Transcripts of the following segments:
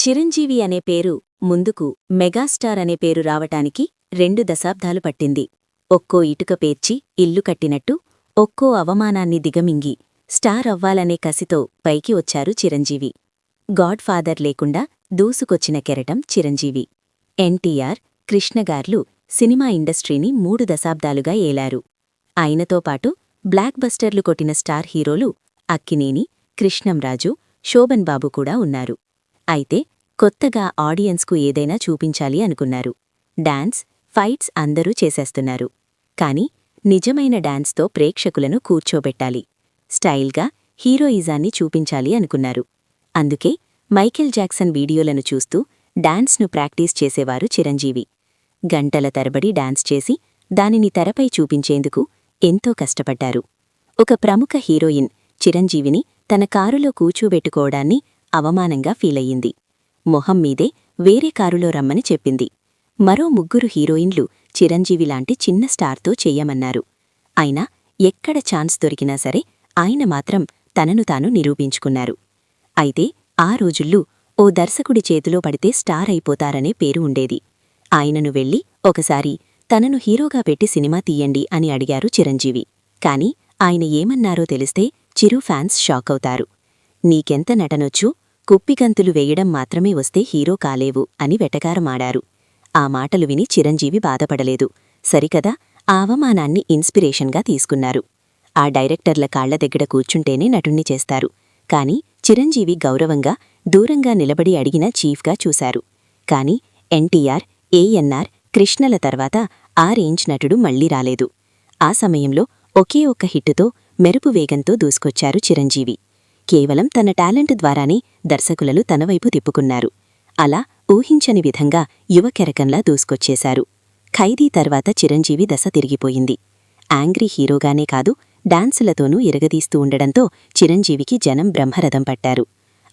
చిరంజీవి అనే పేరు ముందుకు మెగాస్టార్ అనే పేరు రావటానికి రెండు దశాబ్దాలు పట్టింది. ఒక్కో ఇటుక పేర్చి ఇల్లు కట్టినట్టు ఒక్కో అవమానాన్ని దిగమింగి స్టార్ అవ్వాలనే కసితో పైకి వచ్చారు చిరంజీవి. గాడ్ ఫాదర్ లేకుండా దూసుకొచ్చిన కెరటం చిరంజీవి. ఎన్టీఆర్ కృష్ణగార్లు సినిమా ఇండస్ట్రీని మూడు దశాబ్దాలుగా ఏలారు. ఆయనతో పాటు బ్లాక్ బస్టర్లు కొట్టిన స్టార్ హీరోలు అక్కినేని కృష్ణంరాజు శోభన్ బాబు కూడా ఉన్నారు. అయితే కొత్తగా ఆడియన్స్కు ఏదైనా చూపించాలి అనుకున్నారు. డాన్స్ ఫైట్స్ అందరూ చేసేస్తున్నారు. కాని నిజమైన డాన్స్తో ప్రేక్షకులను కూర్చోబెట్టాలి. స్టైల్గా హీరోయిజాన్ని చూపించాలి అనుకున్నారు. అందుకే మైకేల్ జాక్సన్ వీడియోలను చూస్తూ డాన్స్ను ప్రాక్టీస్ చేసేవారు చిరంజీవి. గంటల తరబడి డాన్స్ చేసి దానిని తెరపై చూపించేందుకు ఎంతో కష్టపడ్డారు. ఒక ప్రముఖ హీరోయిన్ చిరంజీవిని తన కారులో కూచోబెట్టుకోవడాన్ని అవమానంగా ఫీలయ్యింది. మొహం మీదే వేరే కారులో రమ్మని చెప్పింది. మరో ముగ్గురు హీరోయిన్లు చిరంజీవి లాంటి చిన్న స్టార్తో చెయ్యమన్నారు అయినా ఎక్కడ ఛాన్స్ దొరికినా సరే ఆయన మాత్రం తనను తాను నిరూపించుకున్నారు. అయితే ఆ రోజుల్లో ఓ దర్శకుడి చేతిలో పడితే స్టార్ అయిపోతారనే పేరు ఉండేది. ఆయనను వెళ్ళి ఒకసారి తనను హీరోగా పెట్టి సినిమా తీయండి అని అడిగారు చిరంజీవి. కాని ఆయన ఏమన్నారో తెలిస్తే చిరు ఫ్యాన్స్ షాకవుతారు నీకెంత నటనొచ్చు? కుప్పిగంతులు వేయడం మాత్రమే వస్తే హీరో కాలేవు అని వెటకారమాడారు. ఆ మాటలు విని చిరంజీవి బాధపడలేదు. సరికదా ఆ అవమానాన్ని ఇన్స్పిరేషన్గా తీసుకున్నారు. ఆ డైరెక్టర్ల కాళ్ళ దగ్గర కూర్చుంటేనే నటుణ్ణి చేస్తారు. కాని చిరంజీవి గౌరవంగా దూరంగా నిలబడి అడిగిన చీఫ్గా చూశారు. కాని ఎన్టీఆర్ ఏఎన్ఆర్ కృష్ణల తర్వాత ఆ రేంజ్ నటుడు మళ్ళీ రాలేదు. ఆ సమయంలో ఒకే ఒక్క హిట్టుతో మెరుపు వేగంతో దూసుకొచ్చారు చిరంజీవి. కేవలం తన టాలెంట్ ద్వారానే దర్శకులను తనవైపు తిప్పుకున్నారు. అలా ఊహించని విధంగా యువకెరకంలా దూసుకొచ్చేశారు. ఖైదీ తర్వాత చిరంజీవి దశ తిరిగిపోయింది. యాంగ్రీ హీరోగానే కాదు డాన్సులతోనూ ఇరగదీస్తూ ఉండడంతో చిరంజీవికి జనం బ్రహ్మరథం పట్టారు.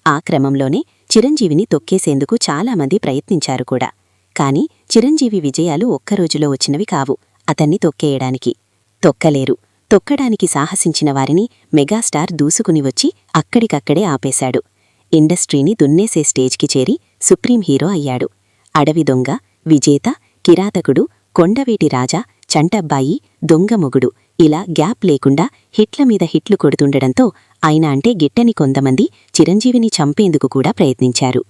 ఆ క్రమంలోనే చిరంజీవిని తొక్కేసేందుకు చాలామంది ప్రయత్నించారు కూడా. కాని చిరంజీవి విజయాలు ఒక్కరోజులో వచ్చినవి కావు అతన్ని తొక్కేయడానికి. తొక్కలేరు. తొక్కడానికి సాహసించిన వారిని మెగాస్టార్ దూసుకుని వచ్చి అక్కడికక్కడే ఆపేశాడు. ఇండస్ట్రీని దున్నేసే స్టేజ్కి చేరి సుప్రీం హీరో అయ్యాడు. అడవి దొంగ విజేత కిరాతకుడు కొండవేటి రాజా చంటబ్బాయి దొంగమొగుడు ఇలా గ్యాప్ లేకుండా హిట్ల మీద హిట్లు కొడుతుండడంతో ఆయన అంటే గిట్టని కొంతమంది చిరంజీవిని చంపేందుకు కూడా ప్రయత్నించారు.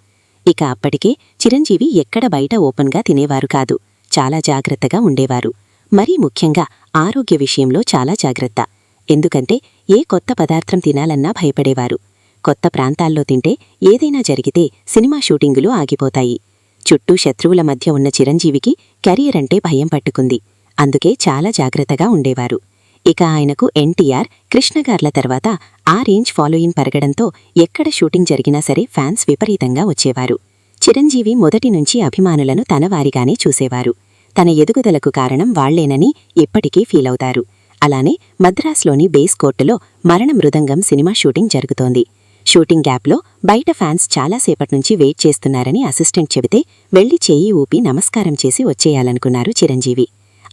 ఇక అప్పటికే చిరంజీవి ఎక్కడ బయట ఓపెన్గా తినేవారు కాదు. చాలా జాగ్రత్తగా ఉండేవారు. మరీ ముఖ్యంగా ఆరోగ్య విషయంలో చాలా జాగ్రత్త. ఎందుకంటే ఏ కొత్త పదార్థం తినాలన్నా భయపడేవారు. కొత్త ప్రాంతాల్లో తింటే ఏదైనా జరిగితే సినిమా షూటింగులు ఆగిపోతాయి. చుట్టూ శత్రువుల మధ్య ఉన్న చిరంజీవికి కెరియర్ అంటే భయం పట్టుకుంది. అందుకే చాలా జాగ్రత్తగా ఉండేవారు. ఇక ఆయనకు ఎన్టీఆర్ కృష్ణగార్ల తర్వాత ఆ రేంజ్ ఫాలోయింగ్ పెరగడంతో ఎక్కడ షూటింగ్ జరిగినా సరే ఫ్యాన్స్ విపరీతంగా వచ్చేవారు. చిరంజీవి మొదటి నుంచి అభిమానులను తనవారిగానే చూసేవారు. తన ఎదుగుదలకు కారణం వాళ్ళేనని ఎప్పటికీ ఫీలవుతారు. అలానే మద్రాస్లోని బేస్ కోర్టులో మరణ మృదంగం సినిమా షూటింగ్ జరుగుతోంది. షూటింగ్ గ్యాప్లో బయట ఫ్యాన్స్ చాలాసేపట్నుంచి వెయిట్ చేస్తున్నారని అసిస్టెంట్ చెబితే వెళ్ళి చేయి ఊపి నమస్కారం చేసి వచ్చేయాలనుకున్నారు చిరంజీవి.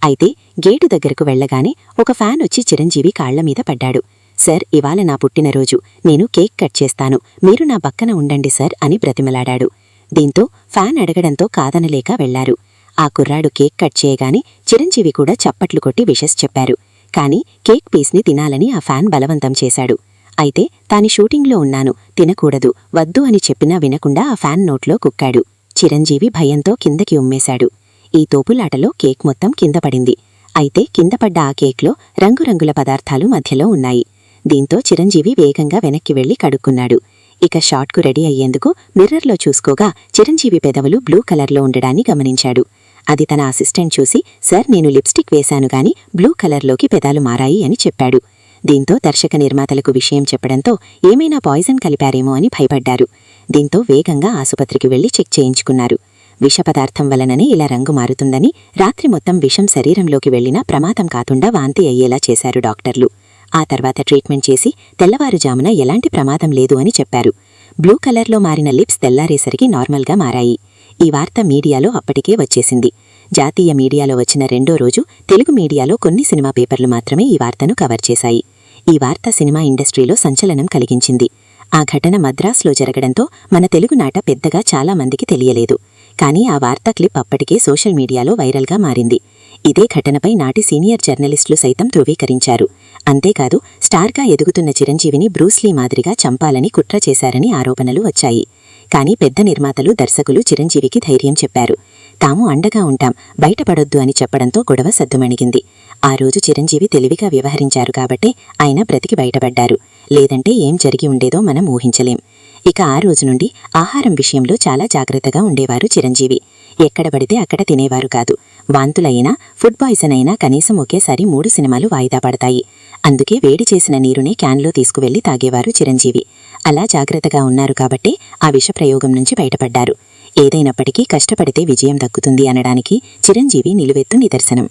అయితే గేటు దగ్గరకు వెళ్ళగానే ఒక ఫ్యాన్ వచ్చి చిరంజీవి కాళ్ళమీద పడ్డాడు. సర్ ఇవాళ నా పుట్టినరోజు. నేను కేక్ కట్ చేస్తాను. మీరు నా పక్కన ఉండండి సర్ అని బ్రతిమలాడాడు. దీంతో ఫ్యాన్ అడగడంతో కాదనలేక వెళ్ళారు. ఆ కుర్రాడు కేక్ కట్ చేయగానే చిరంజీవి కూడా చప్పట్లు కొట్టి విషస్ చెప్పారు. కాని కేక్ పీస్ని తినాలని ఆ ఫ్యాన్ బలవంతం చేశాడు. అయితే తాని షూటింగ్లో ఉన్నాను తినకూడదు వద్దు అని చెప్పినా వినకుండా ఆ ఫ్యాన్ నోట్లో కుక్కాడు. చిరంజీవి భయంతో కిందకి ఉమ్మేశాడు. ఈ తోపులాటలో కేక్ మొత్తం కింద పడింది. అయితే కింద పడ్డ ఆ కేక్లో రంగురంగుల పదార్థాలు మధ్యలో ఉన్నాయి. దీంతో చిరంజీవి వేగంగా వెనక్కి వెళ్ళి కడుక్కున్నాడు. ఇక షాట్కు రెడీ అయ్యేందుకు మిర్రర్లో చూసుకోగా చిరంజీవి పెదవులు బ్లూ కలర్లో ఉండడాన్ని గమనించాడు. అది తన అసిస్టెంట్ చూసి సార్ నేను లిప్స్టిక్ వేశాను గాని బ్లూ కలర్లోకి పెదాలు మారాయి అని చెప్పాడు. దీంతో దర్శక నిర్మాతలకు విషయం చెప్పడంతో ఏమైనా పాయిజన్ కలిపారేమో అని భయపడ్డారు. దీంతో వేగంగా ఆసుపత్రికి వెళ్ళి చెక్ చేయించుకున్నారు. విషపదార్థం వలననే ఇలా రంగు మారుతుందని రాత్రి మొత్తం విషం శరీరంలోకి వెళ్ళినా ప్రమాదం కాకుండా వాంతి అయ్యేలా చేశారు డాక్టర్లు. ఆ తర్వాత ట్రీట్మెంట్ చేసి తెల్లవారుజామున ఎలాంటి ప్రమాదం లేదు అని చెప్పారు. బ్లూ కలర్లో మారిన లిప్స్ తెల్లారేసరికి నార్మల్గా మారాయి. ఈ వార్త మీడియాలో అప్పటికే వచ్చేసింది. జాతీయ మీడియాలో వచ్చిన రెండో రోజు తెలుగు మీడియాలో కొన్ని సినిమా పేపర్లు మాత్రమే ఈ వార్తను కవర్ చేశాయి. ఈ వార్త సినిమా ఇండస్ట్రీలో సంచలనం కలిగించింది. ఆ ఘటన మద్రాసులో జరగడంతో మన తెలుగునాట పెద్దగా చాలా మందికి తెలియలేదు. కానీ ఆ వార్తా క్లిప్ అప్పటికే సోషల్ మీడియాలో వైరల్గా మారింది. ఇదే ఘటనపై నాటి సీనియర్ జర్నలిస్టులు సైతం ధృవీకరించారు. అంతేకాదు స్టార్గా ఎదుగుతున్న చిరంజీవిని బ్రూస్లీ మాదిరిగా చంపాలని కుట్ర చేశారని ఆరోపణలు వచ్చాయి. కానీ పెద్ద నిర్మాతలు దర్శకులు చిరంజీవికి ధైర్యం చెప్పారు. తాము అండగా ఉంటాం బయటపడొద్దు అని చెప్పడంతో గొడవ సద్దుమణిగింది. ఆ రోజు చిరంజీవి తెలివిగా వ్యవహరించారు కాబట్టే ఆయన బ్రతికి బయటపడ్డారు. లేదంటే ఏం జరిగి ఉండేదో మనం ఊహించలేం. ఇక ఆ రోజు నుండి ఆహారం విషయంలో చాలా జాగ్రత్తగా ఉండేవారు చిరంజీవి. ఎక్కడ పడితే అక్కడ తినేవారు కాదు. వాంతులైనా ఫుడ్ పాయిజన్ అయినా కనీసం ఒకేసారి మూడు సినిమాలు వాయిదా పడతాయి. అందుకే వేడి చేసిన నీరునే క్యాన్లో తీసుకువెళ్ళి తాగేవారు చిరంజీవి. అలా జాగ్రత్తగా ఉన్నారు కాబట్టి ఆ విషప్రయోగం నుంచి బయటపడ్డారు. ఏదైనప్పటికీ కష్టపడితే విజయం దక్కుతుంది అనడానికి చిరంజీవి నిలువెత్తు నిదర్శనం.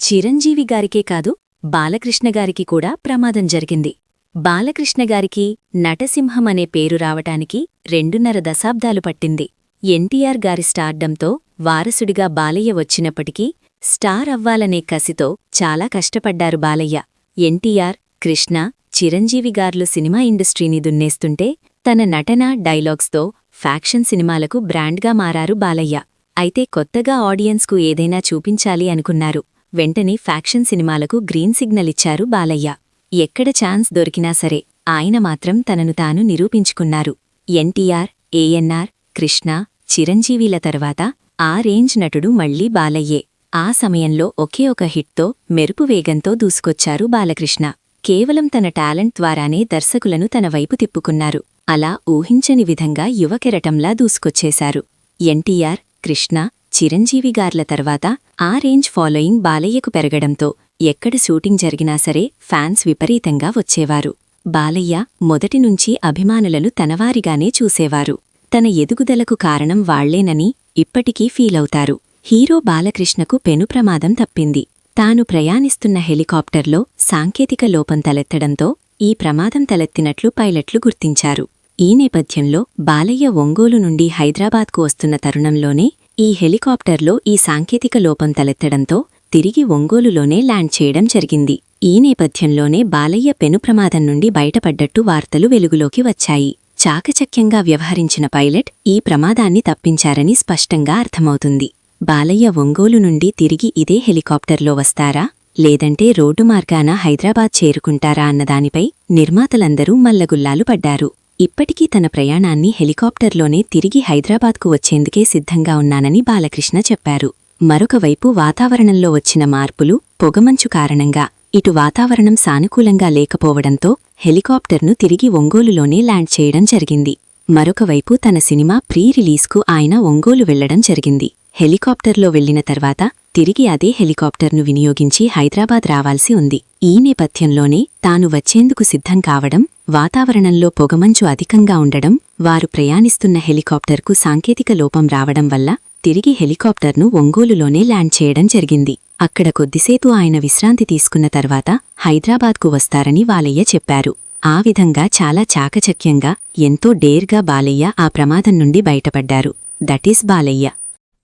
చిరంజీవి గారికే కాదు బాలకృష్ణ గారికి కూడా ప్రమాదం జరిగింది. బాలకృష్ణ గారికి నటసింహం అనే పేరు రావటానికి రెండున్నర దశాబ్దాలు పట్టింది. ఎన్టీఆర్ గారి స్టార్డంతో వారసుడిగా బాలయ్య వచ్చినప్పటికీ స్టార్ అవ్వాలనే కసితో చాలా కష్టపడ్డారు బాలయ్య. ఎన్టీఆర్ కృష్ణ చిరంజీవి గార్లు సినిమా ఇండస్ట్రీని దున్నేస్తుంటే తన నటన డైలాగ్స్తో ఫ్యాక్షన్ సినిమాలకు బ్రాండ్గా మారారు బాలయ్య. అయితే కొత్తగా ఆడియన్స్కు ఏదైనా చూపించాలి అనుకున్నారు. వెంటనే ఫ్యాక్షన్ సినిమాలకు గ్రీన్ సిగ్నల్ ఇచ్చారు బాలయ్య. ఎక్కడ ఛాన్స్ దొరికినా సరే ఆయన మాత్రం తనను తాను నిరూపించుకున్నారు. ఎన్టీఆర్ ఏఎన్ఆర్ కృష్ణ చిరంజీవిల తర్వాత ఆ రేంజ్ నటుడు మళ్ళీ బాలయ్యే. ఆ సమయంలో ఒకే ఒక హిట్తో మెరుపు వేగంతో దూసుకొచ్చారు బాలకృష్ణ. కేవలం తన టాలెంట్ ద్వారానే దర్శకులను తన వైపు తిప్పుకున్నారు. అలా ఊహించని విధంగా యువకెరటంలా దూసుకొచ్చేశారు. ఎన్టీఆర్ కృష్ణ చిరంజీవి గార్ల తర్వాత ఆ రేంజ్ ఫాలోయింగ్ బాలయ్యకు పెరగడంతో ఎక్కడ షూటింగ్ జరిగినా సరే ఫ్యాన్స్ విపరీతంగా వచ్చేవారు. బాలయ్య మొదటినుంచి అభిమానులను తనవారిగానే చూసేవారు. తన ఎదుగుదలకు కారణం వాళ్ళేనని ఇప్పటికీ ఫీలవుతారు. హీరో బాలకృష్ణకు పెను ప్రమాదం తప్పింది. తాను ప్రయాణిస్తున్న హెలికాప్టర్లో సాంకేతిక లోపం తలెత్తడంతో ఈ ప్రమాదం తలెత్తినట్లు పైలట్లు గుర్తించారు. ఈ నేపథ్యంలో బాలయ్య ఒంగోలు నుండి హైదరాబాద్కు వస్తున్న తరుణంలోనే ఈ హెలికాప్టర్లో ఈ సాంకేతిక లోపం తలెత్తడంతో తిరిగి ఒంగోలులోనే ల్యాండ్ చేయడం జరిగింది. ఈ నేపథ్యంలోనే బాలయ్య పెను ప్రమాదం నుండి బయటపడ్డట్టు వార్తలు వెలుగులోకి వచ్చాయి. చాకచక్యంగా వ్యవహరించిన పైలట్ ఈ ప్రమాదాన్ని తప్పించారని స్పష్టంగా అర్థమవుతుంది. బాలయ్య ఒంగోలు నుండి తిరిగి ఇదే హెలికాప్టర్లో వస్తారా? లేదంటే రోడ్డు మార్గాన హైదరాబాద్ చేరుకుంటారా అన్నదానిపై నిర్మాతలందరూ మల్లగుల్లాలు పడ్డారు. ఇప్పటికీ తన ప్రయాణాన్ని హెలికాప్టర్లోనే తిరిగి హైదరాబాద్కు వచ్చేందుకే సిద్ధంగా ఉన్నానని బాలకృష్ణ చెప్పారు. మరొకవైపు వాతావరణంలో వచ్చిన మార్పులు పొగమంచు కారణంగా ఇటు వాతావరణం సానుకూలంగా లేకపోవడంతో హెలికాప్టర్ను తిరిగి ఒంగోలులోనే ల్యాండ్ చేయడం జరిగింది. మరొకవైపు తన సినిమా ప్రీ రిలీజ్కు ఆయన ఒంగోలు వెళ్ళడం జరిగింది. హెలికాప్టర్లో వెళ్ళిన తర్వాత తిరిగి అదే హెలికాప్టర్ను వినియోగించి హైదరాబాద్ రావాల్సి ఉంది. ఈ నేపథ్యంలోనే తాను వచ్చేందుకు సిద్ధం కావడం వాతావరణంలో పొగమంచు అధికంగా ఉండడం వారు ప్రయాణిస్తున్న హెలికాప్టర్కు సాంకేతిక లోపం రావడం వల్ల తిరిగి హెలికాప్టర్ను ఒంగోలులోనే ల్యాండ్ చేయడం జరిగింది. అక్కడ కొద్దిసేపు ఆయన విశ్రాంతి తీసుకున్న తర్వాత హైదరాబాద్కు వస్తారని వాలయ్య చెప్పారు. ఆ విధంగా చాలా చాకచక్యంగా ఎంతో డేర్గా బాలయ్య ఆ ప్రమాదం నుండి బయటపడ్డారు. That is Balayya.